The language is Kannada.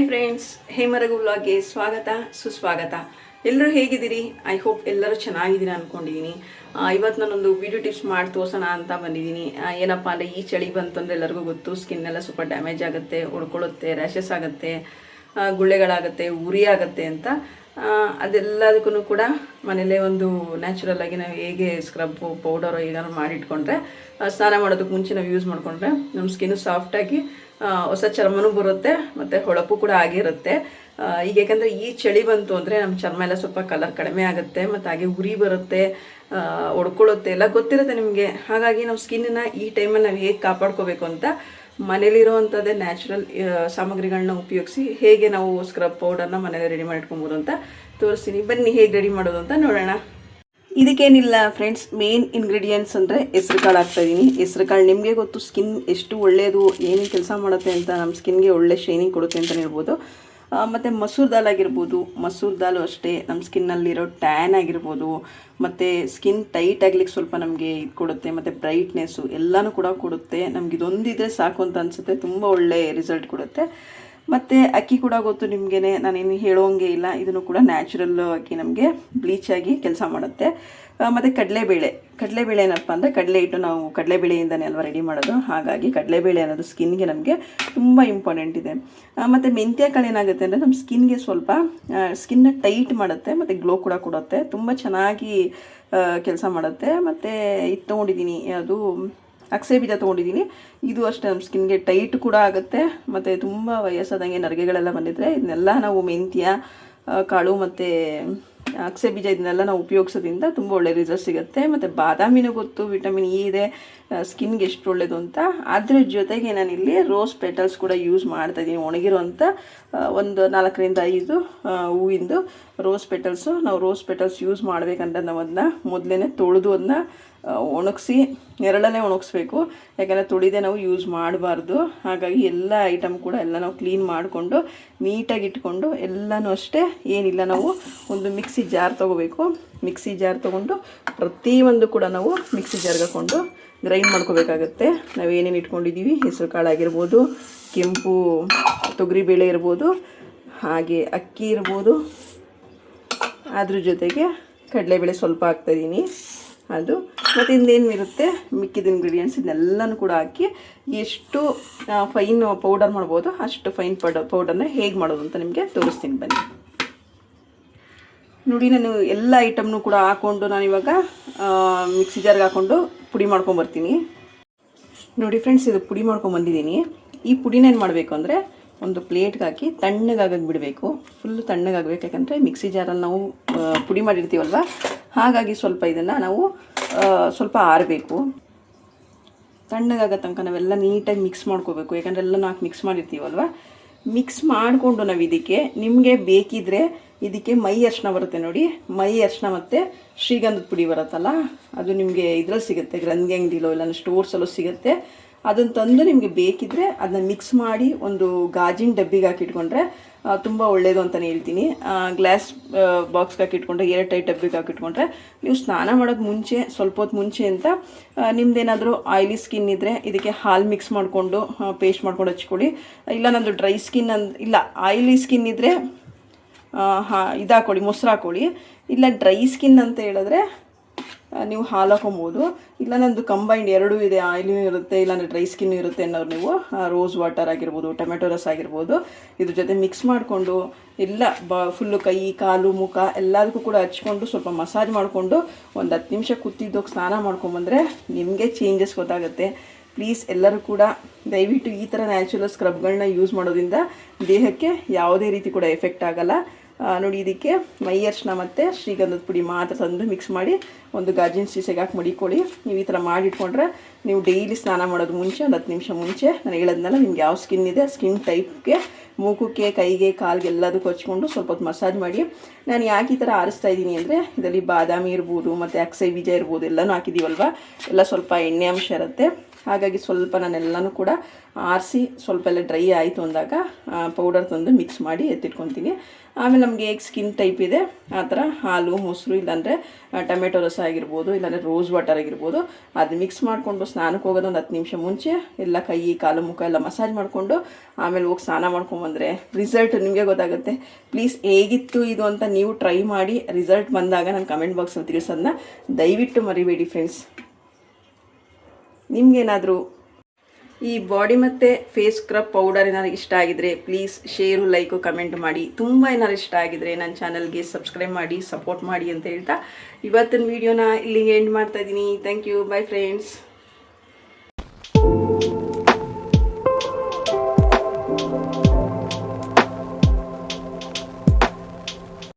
ಹಾಯ್ ಫ್ರೆಂಡ್ಸ್ ಹೇಮರಗು ವ್ಲಾಗ್ಗೆ ಸ್ವಾಗತ, ಸುಸ್ವಾಗತ. ಎಲ್ಲರೂ ಹೇಗಿದ್ದೀರಿ? ಐ ಹೋಪ್ ಎಲ್ಲರೂ ಚೆನ್ನಾಗಿದ್ದೀರಾ ಅಂದ್ಕೊಂಡಿದ್ದೀನಿ ಇವತ್ತು ನಾನೊಂದು ವಿಡಿಯೋ ಟಿಪ್ಸ್ ಮಾಡಿ ತೋರ್ಸೋಣ ಅಂತ ಬಂದಿದ್ದೀನಿ. ಏನಪ್ಪ ಅಂದರೆ ಈ ಚಳಿ ಬಂತಂದ್ರೆ ಎಲ್ಲರಿಗೂ ಗೊತ್ತು ಸ್ಕಿನ್ ಎಲ್ಲ ಸ್ವಲ್ಪ ಡ್ಯಾಮೇಜ್ ಆಗುತ್ತೆ, ಹೊಡ್ಕೊಳ್ಳುತ್ತೆ ರ್ಯಾಷಸ್ ಆಗುತ್ತೆ ಗುಳ್ಳೆಗಳಾಗುತ್ತೆ, ಉರಿ ಆಗುತ್ತೆ ಅಂತ. ಅದೆಲ್ಲದಕ್ಕೂ ಕೂಡ ಮನೇಲೇ ಒಂದು ನ್ಯಾಚುರಲ್ ಆಗಿ ನಾವು ಹೇಗೆ ಸ್ಕ್ರಬ್ ಪೌಡರ್ ಏನಾದ್ರು ಮಾಡಿಟ್ಕೊಂಡ್ರೆ ಸ್ನಾನ ಮಾಡೋದಕ್ಕೆ ಮುಂಚೆ ನಾವು ಯೂಸ್ ಮಾಡಿಕೊಂಡ್ರೆ ನಮ್ಮ ಸ್ಕಿನ್ ಸಾಫ್ಟಾಗಿ ಹೊಸ ಚರ್ಮನೂ ಬರುತ್ತೆ ಮತ್ತು ಹೊಳಪು ಕೂಡ ಆಗಿರುತ್ತೆ. ಈಗ ಯಾಕಂದರೆ ಈ ಚಳಿ ಬಂತು ಅಂದರೆ ನಮ್ಮ ಚರ್ಮ ಎಲ್ಲ ಸ್ವಲ್ಪ ಕಲರ್ ಕಡಿಮೆ ಆಗುತ್ತೆ ಮತ್ತು ಹಾಗೆ ಉರಿ ಬರುತ್ತೆ ಒಡ್ಕೊಳ್ಳುತ್ತೆ ಎಲ್ಲ ಗೊತ್ತಿರುತ್ತೆ ನಿಮಗೆ. ಹಾಗಾಗಿ ನಮ್ಮ ಸ್ಕಿನ್ನನ್ನು ಈ ಟೈಮಲ್ಲಿ ನಾವು ಹೇಗೆ ಕಾಪಾಡ್ಕೋಬೇಕು ಅಂತ ಮನೇಲಿರುವಂಥದ್ದೇ ನ್ಯಾಚುರಲ್ ಸಾಮಗ್ರಿಗಳನ್ನ ಉಪಯೋಗಿಸಿ ಹೇಗೆ ನಾವು ಸ್ಕ್ರಬ್ ಪೌಡರ್ನ ಮನೇಲಿ ರೆಡಿ ಮಾಡಿಟ್ಕೊಬೋದು ಅಂತ ತೋರಿಸ್ತೀನಿ. ಬನ್ನಿ, ಹೇಗೆ ರೆಡಿ ಮಾಡೋದು ಅಂತ ನೋಡೋಣ. ಇದಕ್ಕೇನಿಲ್ಲ ಫ್ರೆಂಡ್ಸ್ ಮೇನ್ ಇಂಗ್ರೀಡಿಯೆಂಟ್ಸ್ ಅಂದರೆ ಹೆಸ್ರು ಕಾಳು ಹಾಕ್ತಾಯಿದ್ದೀನಿ ಹೆಸ್ರು ಕಾಳು ನಿಮಗೆ ಗೊತ್ತು ಸ್ಕಿನ್ ಎಷ್ಟು ಒಳ್ಳೆಯದು ಏನು ಕೆಲಸ ಮಾಡುತ್ತೆ ಅಂತ ನಮ್ಮ ಸ್ಕಿನ್ಗೆ ಒಳ್ಳೆ ಶೈನಿಂಗ್ ಕೊಡುತ್ತೆ ಅಂತಲೇ ಹೇಳ್ಬೋದು. ಮತ್ತು ಮಸೂರ್ ದಾಲ್ ಆಗಿರ್ಬೋದು. ಮಸೂರ್ ದಾಲು ಅಷ್ಟೇ ನಮ್ಮ ಸ್ಕಿನ್ನಲ್ಲಿರೋ ಟ್ಯಾನ್ ಆಗಿರ್ಬೋದು, ಮತ್ತು ಸ್ಕಿನ್ ಟೈಟ್ ಆಗ್ಲಿಕ್ಕೆ ಸ್ವಲ್ಪ ನಮಗೆ ಇದು ಕೊಡುತ್ತೆ, ಮತ್ತು ಬ್ರೈಟ್ನೆಸ್ಸು ಎಲ್ಲನೂ ಕೂಡ ಕೊಡುತ್ತೆ. ನಮ್ಗೆ ಇದೊಂದಿದ್ರೆ ಸಾಕು ಅಂತ ಅನಿಸುತ್ತೆ, ತುಂಬ ಒಳ್ಳೆ ರಿಸಲ್ಟ್ ಕೊಡುತ್ತೆ. ಮತ್ತು ಅಕ್ಕಿ ಕೂಡ ಗೊತ್ತು ನಿಮಗೇ ನಾನೇನು ಹೇಳೋಂಗೆ ಇಲ್ಲ. ಇದನ್ನು ಕೂಡ ನ್ಯಾಚುರಲ್ ಅಕ್ಕಿ ನಮಗೆ ಬ್ಲೀಚ್ ಆಗಿ ಕೆಲಸ ಮಾಡುತ್ತೆ. ಮತ್ತು ಕಡಲೆಬೇಳೆ. ಕಡಲೆಬೇಳೆ ಏನಪ್ಪ ಅಂದರೆ ಕಡಲೆ ಹಿಟ್ಟು ನಾವು ಕಡಲೆಬೇಳೆಯಿಂದನೇ ಅಲ್ವಾ ರೆಡಿ ಮಾಡೋದು. ಹಾಗಾಗಿ ಕಡಲೆಬೇಳೆ ಅನ್ನೋದು ಸ್ಕಿನ್ಗೆ ನಮಗೆ ತುಂಬ ಇಂಪಾರ್ಟೆಂಟ್ ಇದೆ. ಮತ್ತು ಮೆಂತ್ಯ ಕಾಳು ಏನಾಗುತ್ತೆ ಅಂದರೆ ನಮ್ಮ ಸ್ಕಿನ್ಗೆ ಸ್ವಲ್ಪ ಸ್ಕಿನ್ನ ಟೈಟ್ ಮಾಡುತ್ತೆ, ಮತ್ತು ಗ್ಲೋ ಕೂಡ ಕೊಡುತ್ತೆ. ತುಂಬ ಚೆನ್ನಾಗಿ ಕೆಲಸ ಮಾಡುತ್ತೆ. ಮತ್ತು ಇದು ತೊಗೊಂಡಿದ್ದೀನಿ, ಅದು ಅಕ್ಸೆ ಬೀಜ ತೊಗೊಂಡಿದ್ದೀನಿ. ಇದು ಅಷ್ಟೇ ನಮ್ಮ ಸ್ಕಿನ್ಗೆ ಟೈಟ್ ಕೂಡ ಆಗುತ್ತೆ. ಮತ್ತು ತುಂಬ ವಯಸ್ಸಾದಂಗೆ ನರಗೆಗಳೆಲ್ಲ ಬಂದಿದ್ರೆ ಇದನ್ನೆಲ್ಲ ನಾವು ಮೆಂತ್ಯ ಕಾಳು ಮತ್ತು ಅಕ್ಸೆ ಬೀಜ ಇದನ್ನೆಲ್ಲ ನಾವು ಉಪಯೋಗಿಸೋದ್ರಿಂದ ತುಂಬ ಒಳ್ಳೆ ರಿಸಲ್ಟ್ ಸಿಗುತ್ತೆ. ಮತ್ತು ಬಾದಾಮಿನೂ ಗೊತ್ತು, ವಿಟಮಿನ್ ಇ ಇದೆ ಸ್ಕಿನ್ಗೆ ಎಷ್ಟು ಒಳ್ಳೆಯದು ಅಂತ. ಅದ್ರ ಜೊತೆಗೆ ನಾನಿಲ್ಲಿ ರೋಸ್ ಪೆಟಲ್ಸ್ ಕೂಡ ಯೂಸ್ ಮಾಡ್ತಾ ಇದ್ದೀನಿ. ಒಣಗಿರುವಂಥ ಒಂದು ನಾಲ್ಕರಿಂದ ಐದು ಹೂವಿಂದು ರೋಸ್ ಪೆಟಲ್ಸು. ನಾವು ರೋಸ್ ಪೆಟಲ್ಸ್ ಯೂಸ್ ಮಾಡಬೇಕಂತ ನಾವು ಅದನ್ನ ಮೊದಲೇ ತೊಳೆದು ಅದನ್ನ ಒಣಗಿಸಿ, ನೆರಳಲ್ಲೇ ಒಣಗಿಸ್ಬೇಕು. ಯಾಕಂದರೆ ತುಳಿದೆ ನಾವು ಯೂಸ್ ಮಾಡಬಾರ್ದು. ಹಾಗಾಗಿ ಎಲ್ಲ ಐಟಮ್ ಕೂಡ ಎಲ್ಲ ನಾವು ಕ್ಲೀನ್ ಮಾಡಿಕೊಂಡು ನೀಟಾಗಿ ಇಟ್ಕೊಂಡು ಎಲ್ಲನೂ ಅಷ್ಟೇ, ಏನಿಲ್ಲ ನಾವು ಒಂದು ಮಿಕ್ಸಿ ಜಾರ್ ತೊಗೋಬೇಕು. ಮಿಕ್ಸಿ ಜಾರ್ ತೊಗೊಂಡು ಪ್ರತಿಯೊಂದು ಕೂಡ ನಾವು ಮಿಕ್ಸಿ ಜಾರ್ಗೆ ಹಾಕ್ಕೊಂಡು ಗ್ರೈಂಡ್ ಮಾಡ್ಕೋಬೇಕಾಗತ್ತೆ. ನಾವು ಏನೇನು ಇಟ್ಕೊಂಡಿದ್ದೀವಿ ಹೆಸರು ಕಾಳಾಗಿರ್ಬೋದು ಕೆಂಪು ತೊಗರಿಬೇಳೆ ಇರ್ಬೋದು, ಹಾಗೆ ಅಕ್ಕಿ ಇರ್ಬೋದು. ಅದ್ರ ಜೊತೆಗೆ ಕಡಲೆಬೇಳೆ ಸ್ವಲ್ಪ ಹಾಕ್ತಾಯಿದ್ದೀನಿ ಅದು. ಮತ್ತು ಇನ್ನೇನು ಇರುತ್ತೆ ಮಿಕ್ಕಿದ ಇಂಗ್ರೀಡಿಯೆಂಟ್ಸ್ ಇದನ್ನೆಲ್ಲನೂ ಕೂಡ ಹಾಕಿ ಎಷ್ಟು ಫೈನ್ ಪೌಡರ್ ಮಾಡ್ಬೋದು ಅಷ್ಟು ಫೈನ್ ಪೌಡರ್ ಪೌಡರ್ನ ಹೇಗೆ ಮಾಡೋದು ಅಂತ ನಿಮಗೆ ತೋರಿಸ್ತೀನಿ ಬನ್ನಿ. ನೋಡಿ, ನಾನು ಎಲ್ಲ ಐಟಮ್ನು ಕೂಡ ಹಾಕ್ಕೊಂಡು ನಾನಿವಾಗ ಮಿಕ್ಸಿ ಜಾರ್ಗೆ ಹಾಕ್ಕೊಂಡು ಪುಡಿ ಮಾಡ್ಕೊಂಬರ್ತೀನಿ ನೋಡಿ ಫ್ರೆಂಡ್ಸ್ ಇದು ಪುಡಿ ಮಾಡ್ಕೊಂಬಂದಿದ್ದೀನಿ ಈ ಪುಡಿನ ಏನು ಮಾಡಬೇಕು ಅಂದರೆ ಒಂದು ಪ್ಲೇಟ್ಗೆ ಹಾಕಿ ತಣ್ಣಗಾಗಕ್ಕೆ ಬಿಡಬೇಕು. ಫುಲ್ ತಣ್ಣಗಾಗಬೇಕು. ಯಾಕಂದರೆ ಮಿಕ್ಸಿ ಜಾರಲ್ಲಿ ನಾವು ಪುಡಿ ಮಾಡಿರ್ತೀವಲ್ವ? ಹಾಗಾಗಿ ಸ್ವಲ್ಪ ಇದನ್ನು ನಾವು ಸ್ವಲ್ಪ ಆರಬೇಕು. ತಣ್ಣಗಾಗೋ ತನಕ ನಾವೆಲ್ಲ ನೀಟಾಗಿ ಮಿಕ್ಸ್ ಮಾಡ್ಕೋಬೇಕು. ಯಾಕಂದರೆ ಎಲ್ಲ ನಾಲ್ಕು ಮಿಕ್ಸ್ ಮಾಡಿರ್ತೀವಲ್ವ? ಮಿಕ್ಸ್ ಮಾಡಿಕೊಂಡು ನಾವು ಇದಕ್ಕೆ, ನಿಮಗೆ ಬೇಕಿದ್ರೆ ಇದಕ್ಕೆ ಮೈ ಅರ್ಶಿನ ಬರುತ್ತೆ ನೋಡಿ. ಮೈ ಅರ್ಶಿನ ಮತ್ತು ಶ್ರೀಗಂಧದ ಪುಡಿ ಬರುತ್ತಲ್ಲ, ಅದು ನಿಮಗೆ ಇದ್ರಲ್ಲಿ ಸಿಗುತ್ತೆ. ಗ್ರಂಥಿ ಅಂಗಡಿಲೋ ಇಲ್ಲ ಸ್ಟೋರ್ಸಲ್ಲೂ ಸಿಗುತ್ತೆ. ಅದನ್ನು ತಂದು ನಿಮಗೆ ಬೇಕಿದ್ರೆ ಅದನ್ನ ಮಿಕ್ಸ್ ಮಾಡಿ ಒಂದು ಗಾಜಿನ ಡಬ್ಬಿಗೆ ಹಾಕಿಟ್ಕೊಂಡ್ರೆ ತುಂಬ ಒಳ್ಳೆಯದು ಅಂತಲೇ ಹೇಳ್ತೀನಿ. ಗ್ಲಾಸ್ ಬಾಕ್ಸ್ಗೆ ಹಾಕಿಟ್ಕೊಂಡ್ರೆ ಏರ್ ಟೈಟ್ ಡಬ್ಬಿಗೆ ಹಾಕಿಟ್ಕೊಂಡ್ರೆ, ನೀವು ಸ್ನಾನ ಮಾಡೋದು ಮುಂಚೆ ಸ್ವಲ್ಪ ಹೊತ್ತು ಮುಂಚೆ ಅಂತ ನಿಮ್ದೇನಾದರೂ ಆಯಿಲಿ ಸ್ಕಿನ್ ಇದ್ದರೆ ಇದಕ್ಕೆ ಹಾಲು ಮಿಕ್ಸ್ ಮಾಡಿಕೊಂಡು ಪೇಸ್ಟ್ ಮಾಡ್ಕೊಂಡು ಹಚ್ಕೊಳ್ಳಿ. ಇಲ್ಲ ನಂದು ಡ್ರೈ ಸ್ಕಿನ್ ಅಂದ್, ಇಲ್ಲ ಆಯಿಲಿ ಸ್ಕಿನ್ ಇದ್ದರೆ ಹಾ ಇದು ಹಾಕ್ಕೊಳ್ಳಿ ಮೊಸರು ಹಾಕ್ಕೊಳ್ಳಿ ಇಲ್ಲ ಡ್ರೈ ಸ್ಕಿನ್ ಅಂತ ಹೇಳಿದ್ರೆ ನೀವು ಹಾಲು ಹಾಕೊಬೋದು ಇಲ್ಲ, ನಂದು ಕಂಬೈಂಡ್ ಎರಡೂ ಇದೆ, ಆಯಿಲು ಇರುತ್ತೆ ಇಲ್ಲಾಂದರೆ ಡ್ರೈ ಸ್ಕಿನ್ ಇರುತ್ತೆ ಅನ್ನೋರು ನೀವು ರೋಸ್ ವಾಟರ್ ಆಗಿರ್ಬೋದು ಟೊಮೆಟೊ ರಸ ಆಗಿರ್ಬೋದು, ಇದ್ರ ಜೊತೆ ಮಿಕ್ಸ್ ಮಾಡಿಕೊಂಡು ಎಲ್ಲ ಬ ಫುಲ್ಲು ಕೈ, ಕಾಲು, ಮುಖ ಎಲ್ಲದಕ್ಕೂ ಕೂಡ ಹಚ್ಕೊಂಡು ಸ್ವಲ್ಪ ಮಸಾಜ್ ಮಾಡಿಕೊಂಡು ಒಂದು ಹತ್ತು ನಿಮಿಷ ಕುತ್ತಿದ್ದೋಗಿ ಸ್ನಾನ ಮಾಡ್ಕೊಂಬಂದರೆ ನಿಮಗೆ ಚೇಂಜಸ್ ಗೊತ್ತಾಗುತ್ತೆ. ಪ್ಲೀಸ್ ಎಲ್ಲರೂ ಕೂಡ ದಯವಿಟ್ಟು ಈ ಥರ ನ್ಯಾಚುರಲ್ ಸ್ಕ್ರಬ್ಗಳನ್ನ ಯೂಸ್ ಮಾಡೋದ್ರಿಂದ ದೇಹಕ್ಕೆ ಯಾವುದೇ ರೀತಿ ಕೂಡ ಎಫೆಕ್ಟ್ ಆಗಲ್ಲ. ನೋಡಿ ಇದಕ್ಕೆ ಮೈ ಅರ್ಶಿನ ಮತ್ತು ಶ್ರೀಗಂಧದ ಪುಡಿ ಮಾತ್ರ ತಂದು ಮಿಕ್ಸ್ ಮಾಡಿ ಒಂದು ಗಾಜಿನ ಸೀಸೆಗೆ ಹಾಕಿ ಮಡಿಕೊಳ್ಳಿ. ನೀವು ಈ ಥರ ಮಾಡಿಟ್ಕೊಂಡ್ರೆ ನೀವು ಡೈಲಿ ಸ್ನಾನ ಮಾಡೋದು ಮುಂಚೆ ಒಂದು ಹತ್ತು ನಿಮಿಷ ಮುಂಚೆ, ನಾನು ಹೇಳೋದ್ನಲ್ಲ ನಿಮ್ಗೆ ಯಾವ ಸ್ಕಿನ್ ಇದೆ ಸ್ಕಿನ್ ಟೈಪ್ಗೆ ಮೂಗುಕ್ಕೆ ಕೈಗೆ, ಕಾಲ್ಗೆ ಎಲ್ಲದಕ್ಕೂ ಹಚ್ಕೊಂಡು ಸ್ವಲ್ಪ ಹೊತ್ತು ಮಸಾಜ್ ಮಾಡಿ. ನಾನು ಯಾಕೆ ಈ ಥರ ಆರಿಸ್ತಾ ಇದ್ದೀನಿ ಅಂದರೆ, ಇದರಲ್ಲಿ ಬಾದಾಮಿ ಇರ್ಬೋದು, ಮತ್ತು ಅಕ್ಸೆ ಬೀಜ ಇರ್ಬೋದು, ಎಲ್ಲನೂ ಹಾಕಿದ್ದೀವಲ್ವ? ಎಲ್ಲ ಸ್ವಲ್ಪ ಎಣ್ಣೆ ಅಂಶ ಇರುತ್ತೆ. ಹಾಗಾಗಿ ಸ್ವಲ್ಪ ನಾನೆಲ್ಲನೂ ಕೂಡ ಆರಿಸಿ ಸ್ವಲ್ಪ ಎಲ್ಲ ಡ್ರೈ ಆಯಿತು ಅಂದಾಗ ಪೌಡರ್ ತಂದು ಮಿಕ್ಸ್ ಮಾಡಿ ಎತ್ತಿಟ್ಕೊತೀನಿ. ಆಮೇಲೆ ನಮಗೆ ಹೇಗೆ ಸ್ಕಿನ್ ಟೈಪ್ ಇದೆ, ಆ ಥರ ಹಾಲು, ಮೊಸರು, ಇಲ್ಲಾಂದರೆ ಟೊಮೆಟೊ ರಸ ಆಗಿರ್ಬೋದು, ಇಲ್ಲಾಂದರೆ ರೋಸ್ ವಾಟರ್ ಆಗಿರ್ಬೋದು ಅದು ಮಿಕ್ಸ್ ಮಾಡಿಕೊಂಡು ಸ್ನಾನಕ್ಕೆ ಹೋಗೋದು ಒಂದು ಹತ್ತು ನಿಮಿಷ ಮುಂಚೆ, ಎಲ್ಲ ಕೈ, ಕಾಲು, ಮುಖ ಎಲ್ಲ ಮಸಾಜ್ ಮಾಡಿಕೊಂಡು, ಆಮೇಲೆ ಹೋಗಿ ಸ್ನಾನ ಮಾಡ್ಕೊಂಬಂದರೆ ರಿಸಲ್ಟ್ ನಿಮಗೆ ಗೊತ್ತಾಗುತ್ತೆ. ಪ್ಲೀಸ್ ಹೇಗಿತ್ತು ಇದು ಅಂತ ನೀವು ಟ್ರೈ ಮಾಡಿ ರಿಸಲ್ಟ್ ಬಂದಾಗ ನಾನು ಕಮೆಂಟ್ ಬಾಕ್ಸಲ್ಲಿ ತಿಳಿಸೋದನ್ನ ದಯವಿಟ್ಟು ಮರಿಬೇಡಿ ಫ್ರೆಂಡ್ಸ್ ನಿಮಗೇನಾದರೂ ಈ ಬಾಡಿ ಮತ್ತು ಫೇಸ್ ಸ್ಕ್ರಬ್ ಪೌಡರ್ ಏನಾದ್ರು ಇಷ್ಟ ಆಗಿದ್ರೆ ಪ್ಲೀಸ್ ಶೇರು ಲೈಕು ಕಮೆಂಟ್ ಮಾಡಿ. ತುಂಬ ಏನಾದ್ರು ಇಷ್ಟ ಆಗಿದ್ರೆ ನನ್ನ ಚಾನಲ್ಗೆ ಸಬ್ಸ್ಕ್ರೈಬ್ ಮಾಡಿ ಸಪೋರ್ಟ್ ಮಾಡಿ ಅಂತ ಹೇಳ್ತಾ ಇವತ್ತಿನ ವೀಡಿಯೋನ ಇಲ್ಲಿಗೆ ಎಂಡ್ ಮಾಡ್ತಾ ಇದ್ದೀನಿ. Thank you by friends